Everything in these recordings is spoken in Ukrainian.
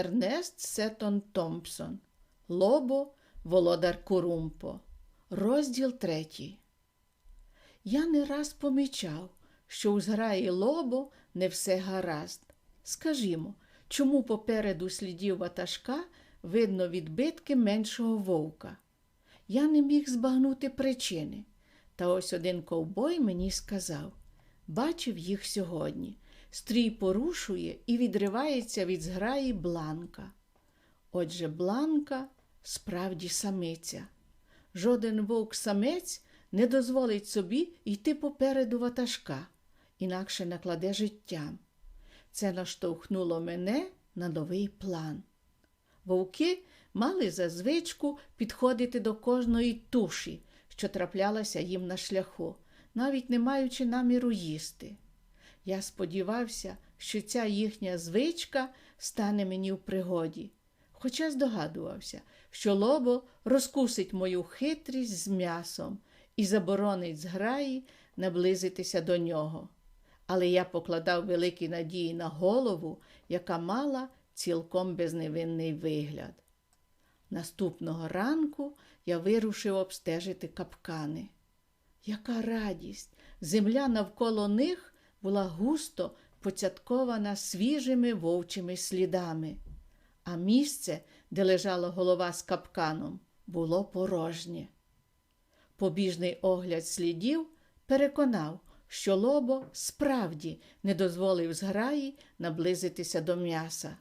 Ернест Сетон Томпсон. Лобо Володар Курумпо. Розділ третій. Я не раз помічав, що у зграї лобо не все гаразд. Скажімо, чому попереду слідів ватажка видно відбитки меншого вовка? Я не міг збагнути причини. Та ось один ковбой мені сказав бачив їх сьогодні. Стрій порушує і відривається від зграї бланка. Отже, бланка справді самиця. Жоден вовк-самець не дозволить собі йти попереду ватажка, інакше накладе життям. Це наштовхнуло мене на новий план. Вовки мали за звичку підходити до кожної туші, що траплялася їм на шляху, навіть не маючи наміру їсти. Я сподівався, що ця їхня звичка стане мені в пригоді, хоча здогадувався, що лобо розкусить мою хитрість з м'ясом і заборонить зграї наблизитися до нього. Але я покладав великі надії на голову, яка мала цілком безневинний вигляд. Наступного ранку я вирушив обстежити капкани. Яка радість! Земля навколо них була густо поцяткована свіжими вовчими слідами, а місце, де лежала голова з капканом, було порожнє. Побіжний огляд слідів переконав, що лобо справді не дозволив зграї наблизитися до м'яса.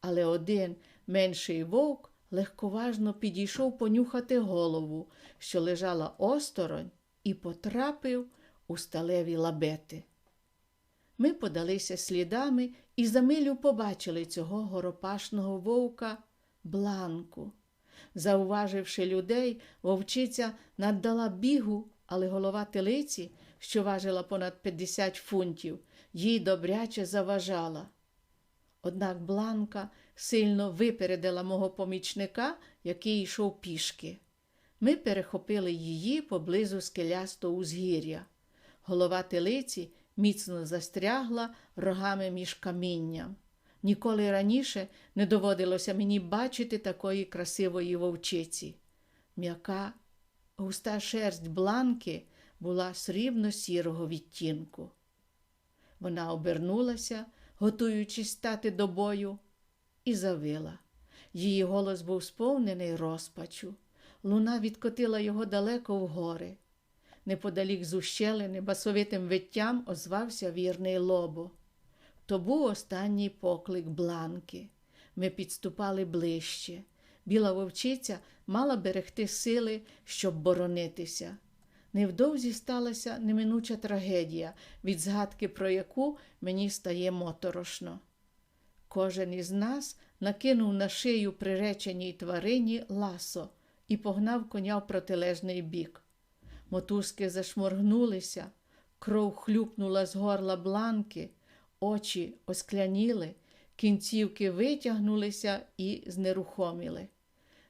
Але один менший вовк легковажно підійшов понюхати голову, що лежала осторонь, і потрапив у сталеві лабети. Ми подалися слідами і за милю побачили цього горопашного вовка бланку. Зауваживши людей, вовчиця наддала бігу, але голова телиці, що важила понад 50 фунтів, їй добряче заважала. Однак бланка сильно випередила мого помічника, який йшов пішки. Ми перехопили її поблизу скелястого узгір'я. Голова телиці міцно застрягла рогами між камінням. Ніколи раніше не доводилося мені бачити такої красивої вовчиці. М'яка густа шерсть бланки була срібно-сірого відтінку. Вона обернулася, готуючись стати до бою, і завила. Її голос був сповнений розпачу. Луна відкотила його далеко в гори. Неподалік з ущелини басовитим виттям озвався вірний лобо. То був останній поклик бланки. Ми підступали ближче. Біла вовчиця мала берегти сили, щоб боронитися. Невдовзі сталася неминуча трагедія, від згадки про яку мені стає моторошно. Кожен із нас накинув на шию приреченій тварині ласо і погнав коня в протилежний бік. Мотузки зашморгнулися, кров хлюпнула з горла бланки, очі оскляніли, кінцівки витягнулися і знерухоміли.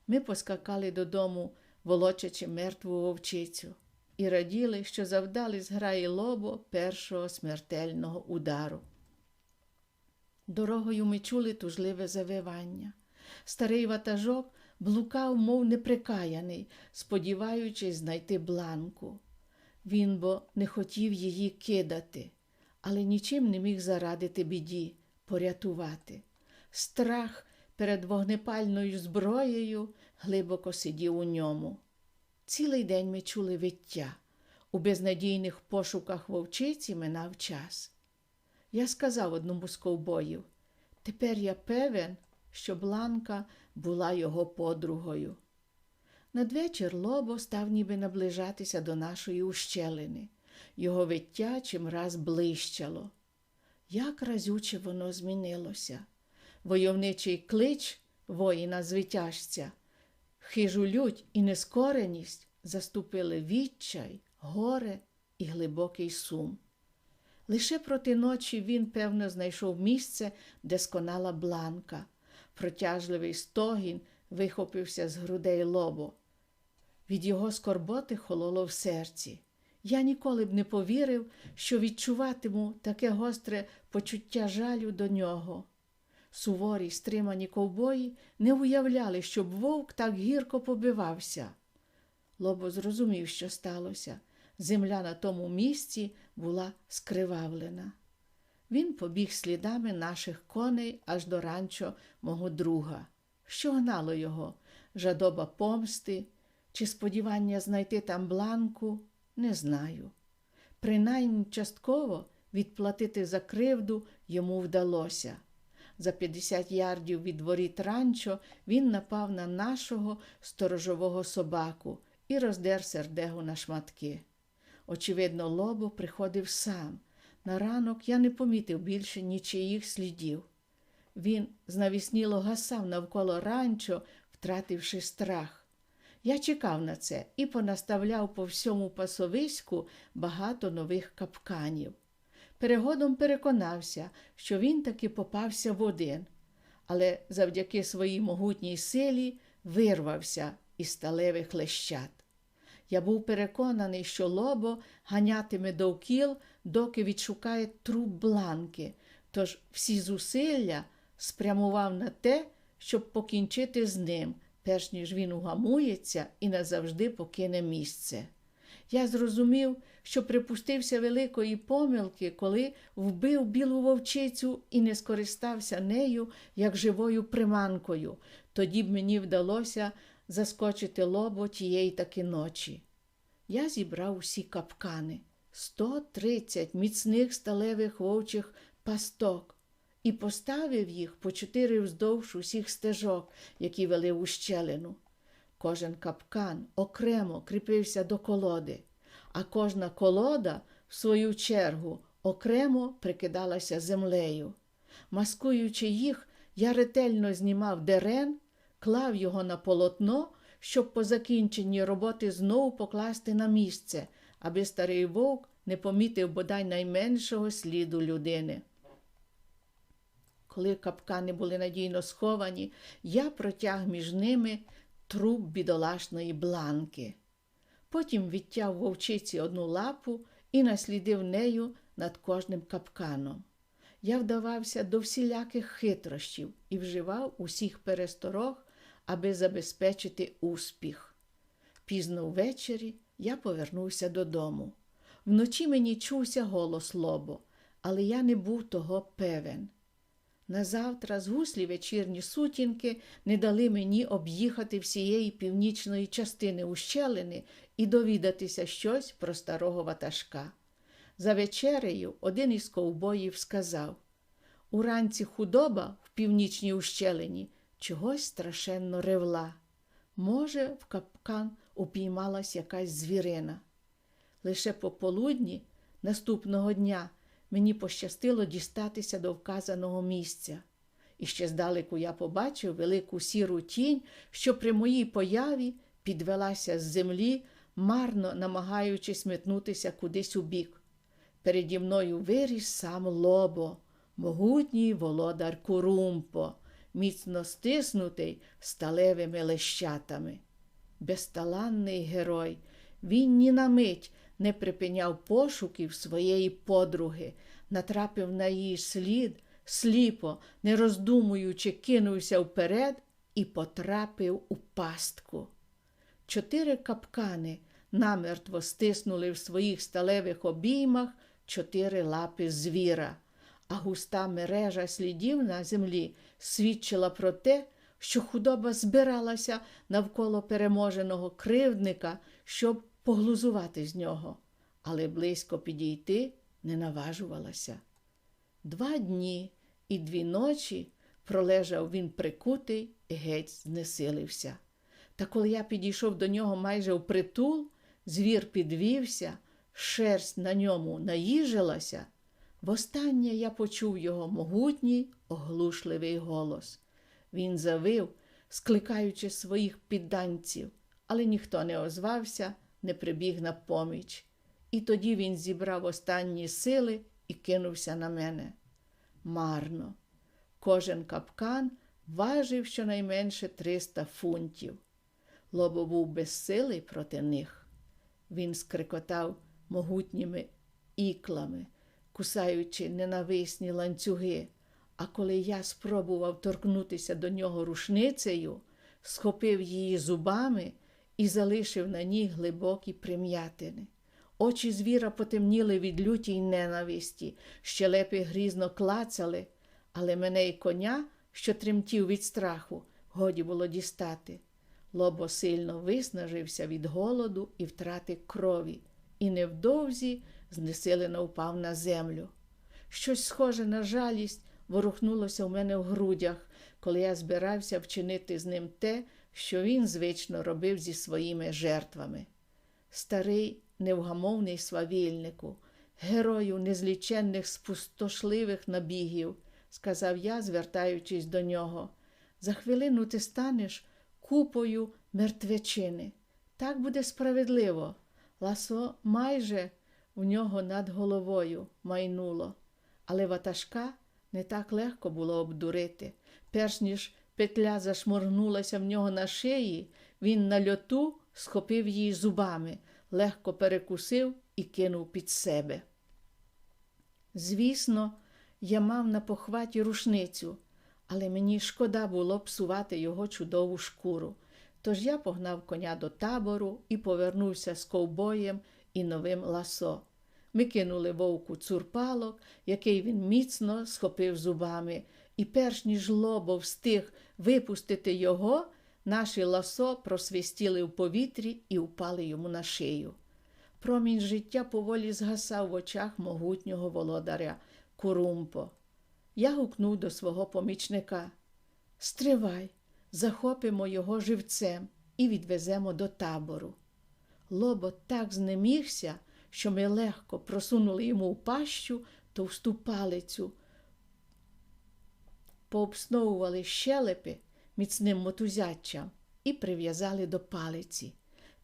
Ми поскакали додому, волочачи мертву вовчицю, і раділи, що завдали зграї лобо першого смертельного удару. Дорогою ми чули тужливе завивання. Старий ватажок блукав, мов неприкаяний, сподіваючись знайти бланку. Він бо не хотів її кидати, але нічим не міг зарадити біді, порятувати. Страх перед вогнепальною зброєю глибоко сидів у ньому. Цілий день ми чули виття. У безнадійних пошуках вовчиці минав час. Я сказав одному з ковбоїв тепер я певен, що Бланка була його подругою. Надвечір лобо став ніби наближатися до нашої ущелини. Його виття чимраз блищало. Як разюче воно змінилося. Войовничий клич воїна звитяжця, хижу лють і нескореність заступили відчай, горе і глибокий сум. Лише проти ночі він, певно, знайшов місце, де сконала бланка. Протяжливий стогін вихопився з грудей лобо. Від його скорботи хололо в серці. Я ніколи б не повірив, що відчуватиму таке гостре почуття жалю до нього. суворі стримані ковбої не уявляли, щоб вовк так гірко побивався. Лобо зрозумів, що сталося. Земля на тому місці була скривавлена. Він побіг слідами наших коней аж до ранчо мого друга. Що гнало його? Жадоба помсти чи сподівання знайти там бланку? Не знаю. Принаймні частково відплатити за кривду йому вдалося. За 50 ярдів від воріт ранчо він напав на нашого сторожового собаку і роздер сердегу на шматки. Очевидно, лобо приходив сам. На ранок я не помітив більше нічиїх слідів. Він знавісніло гасав навколо ранчо, втративши страх. Я чекав на це і понаставляв по всьому пасовиську багато нових капканів. Перегодом переконався, що він таки попався в один, але завдяки своїй могутній силі вирвався із сталевих лещат. Я був переконаний, що лобо ганятиме довкіл, доки відшукає труп бланки, тож всі зусилля спрямував на те, щоб покінчити з ним, перш ніж він угамується і назавжди покине місце. Я зрозумів, що припустився великої помилки, коли вбив білу вовчицю і не скористався нею як живою приманкою. Тоді б мені вдалося заскочити лобо тієї таки ночі. Я зібрав усі капкани 130 міцних сталевих вовчих пасток і поставив їх по чотири вздовж усіх стежок, які вели в ущелину. Кожен капкан окремо кріпився до колоди, а кожна колода, в свою чергу, окремо прикидалася землею. Маскуючи їх, я ретельно знімав дерен, клав його на полотно, щоб по закінченні роботи знову покласти на місце, аби старий вовк не помітив бодай найменшого сліду людини. Коли капкани були надійно сховані, я протяг між ними труп бідолашної бланки. Потім відтяв вовчиці одну лапу і наслідив нею над кожним капканом. Я вдавався до всіляких хитрощів і вживав усіх пересторог, аби забезпечити успіх. Пізно ввечері я повернувся додому. Вночі мені чувся голос лобо, але я не був того певен. Назавтра згуслі вечірні сутінки не дали мені об'їхати всієї північної частини ущелини і довідатися щось про старого ватажка. За вечерею один із ковбоїв сказав Уранці худоба в північній ущелині чогось страшенно ревла. Може, в капкан упіймалась якась звірина. Лише пополудні наступного дня мені пощастило дістатися до вказаного місця. І ще здалеку я побачив велику сіру тінь, що при моїй появі підвелася з землі, марно намагаючись метнутися кудись у бік. Переді мною виріс сам лобо, могутній володар Курумпо, міцно стиснутий сталевими лещатами. Безталанний герой, він ні на мить не припиняв пошуків своєї подруги, натрапив на її слід, сліпо, не роздумуючи, кинувся вперед і потрапив у пастку. Чотири капкани намертво стиснули в своїх сталевих обіймах чотири лапи звіра, а густа мережа слідів на землі свідчила про те, що худоба збиралася навколо переможеного кривдника, щоб поглузувати з нього, але близько підійти не наважувалася. Два дні і дві ночі пролежав він прикутий і геть знесилився. Та коли я підійшов до нього майже впритул, звір підвівся, шерсть на ньому наїжилася. Востаннє я почув його могутній, оглушливий голос. Він завив, скликаючи своїх підданців, але ніхто не озвався, не прибіг на поміч. І тоді він зібрав останні сили і кинувся на мене. Марно. Кожен капкан важив щонайменше 300 фунтів. Лобо був безсилий проти них. Він скрикотав могутніми іклами, кусаючи ненависні ланцюги, А коли я спробував торкнутися до нього рушницею, схопив її зубами і залишив на ній глибокі прим'ятини. Очі звіра потемніли від люті й ненависті, щелепи грізно клацали, але мене й коня, що тремтів від страху, годі було дістати. Лобо сильно виснажився від голоду і втрати крові, і невдовзі знесилено впав на землю. Щось схоже на жалість ворухнулося в мене в грудях, коли я збирався вчинити з ним те, що він звично робив зі своїми жертвами. Старий невгамовний свавільнику, герою незліченних спустошливих набігів, сказав я, звертаючись до нього. За хвилину ти станеш купою мертвечини. Так буде справедливо. Ласо майже в нього над головою майнуло, але ватажка не так легко було обдурити. Перш ніж петля зашморгнулася в нього на шиї, він на льоту схопив її зубами, легко перекусив і кинув під себе. Звісно, я мав на похваті рушницю, але мені шкода було псувати його чудову шкуру. Тож я погнав коня до табору і повернувся з ковбоєм і новим ласо. Ми кинули вовку цурпалок, який він міцно схопив зубами, і перш ніж лобо встиг випустити його, наші ласо просвистіли в повітрі і впали йому на шию. Промінь життя поволі згасав в очах могутнього володаря Курумпо. Я гукнув до свого помічника Стривай, захопимо його живцем і відвеземо до табору. Лобо так знемігся, що ми легко просунули йому в пащу товсту палицю, пообсновували щелепи міцним мотузячам і прив'язали до палиці.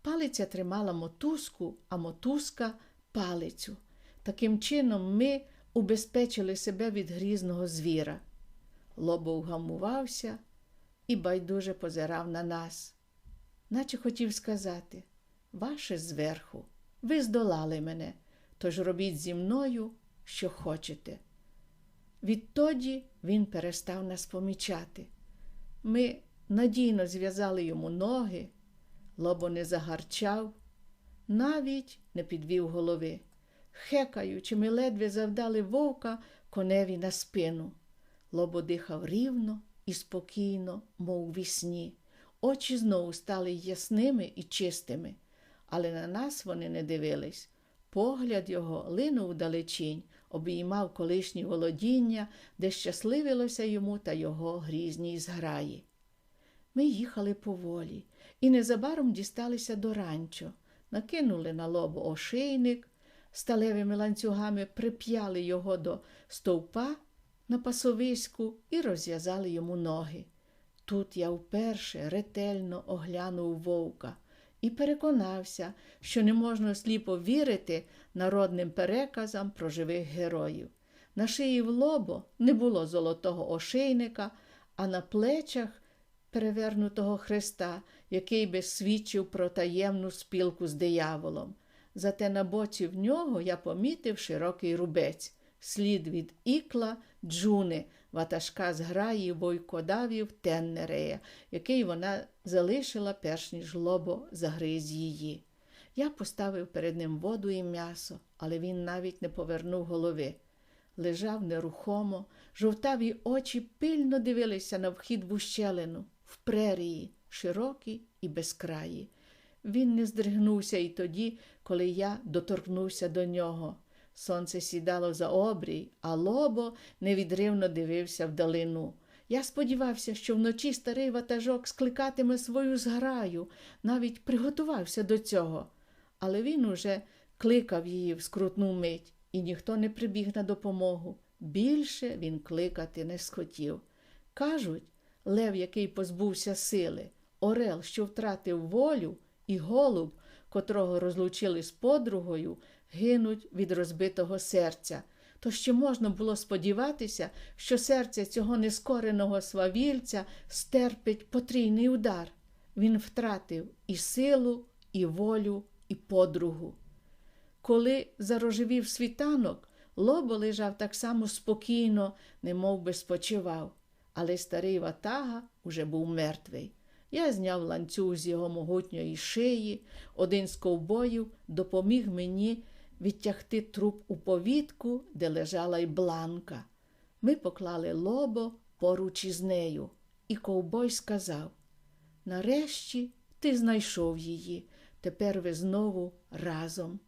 Палиця тримала мотузку, а мотузка палицю. Таким чином ми убезпечили себе від грізного звіра. Лобо вгамувався і байдуже позирав на нас, наче хотів сказати ваше зверху, ви здолали мене, тож робіть зі мною, що хочете. Відтоді він перестав нас помічати. Ми надійно зв'язали йому ноги, лобо не загарчав, навіть не підвів голови. Хекаючи, ми ледве завдали вовка коневі на спину. Лобо дихав рівно і спокійно, мов вісні. Очі знову стали ясними і чистими, але на нас вони не дивились. Погляд його линув далечінь, обіймав колишні володіння, де щасливилося йому та його грізній зграї. Ми їхали поволі і незабаром дісталися до ранчо, накинули на лобо ошейник, сталевими ланцюгами прип'яли його до стовпа на пасовиську і розв'язали йому ноги. Тут я вперше ретельно оглянув вовка і переконався, що не можна сліпо вірити народним переказам про живих героїв. На шиї в лобо не було золотого ошейника, а на плечах перевернутого хреста, який би свідчив про таємну спілку з дияволом. Зате на боці в нього я помітив широкий рубець, слід від ікла джуни, ватажка з граї войкодавів Теннерея, який вона залишила, перш ніж лобо загриз її. Я поставив перед ним воду і м'ясо, але він навіть не повернув голови. Лежав нерухомо, жовтаві очі пильно дивилися на вхід в ущелину, в прерії, широкі і безкраї. Він не здригнувся і тоді, коли я доторкнувся до нього. Сонце сідало за обрій, а лобо невідривно дивився вдалину. Я сподівався, що вночі старий ватажок скликатиме свою зграю, навіть приготувався до цього. Але він уже кликав її в скрутну мить, і ніхто не прибіг на допомогу. Більше він кликати не схотів. Кажуть, лев, який позбувся сили, орел, що втратив волю, і голуб, котрого розлучили з подругою, гинуть від розбитого серця. То ще можна було сподіватися, що серце цього нескореного свавільця стерпить потрійний удар. Він втратив і силу, і волю, і подругу. Коли зарожевів світанок, Лобо лежав так само спокійно, немов би спочивав, але старий ватага уже був мертвий. Я зняв ланцюг з його могутньої шиї, один з ковбоїв допоміг мені відтягти труп у повітку, де лежала й бланка. Ми поклали лобо поруч із нею, і ковбой сказав Нарешті ти знайшов її, тепер ви знову разом.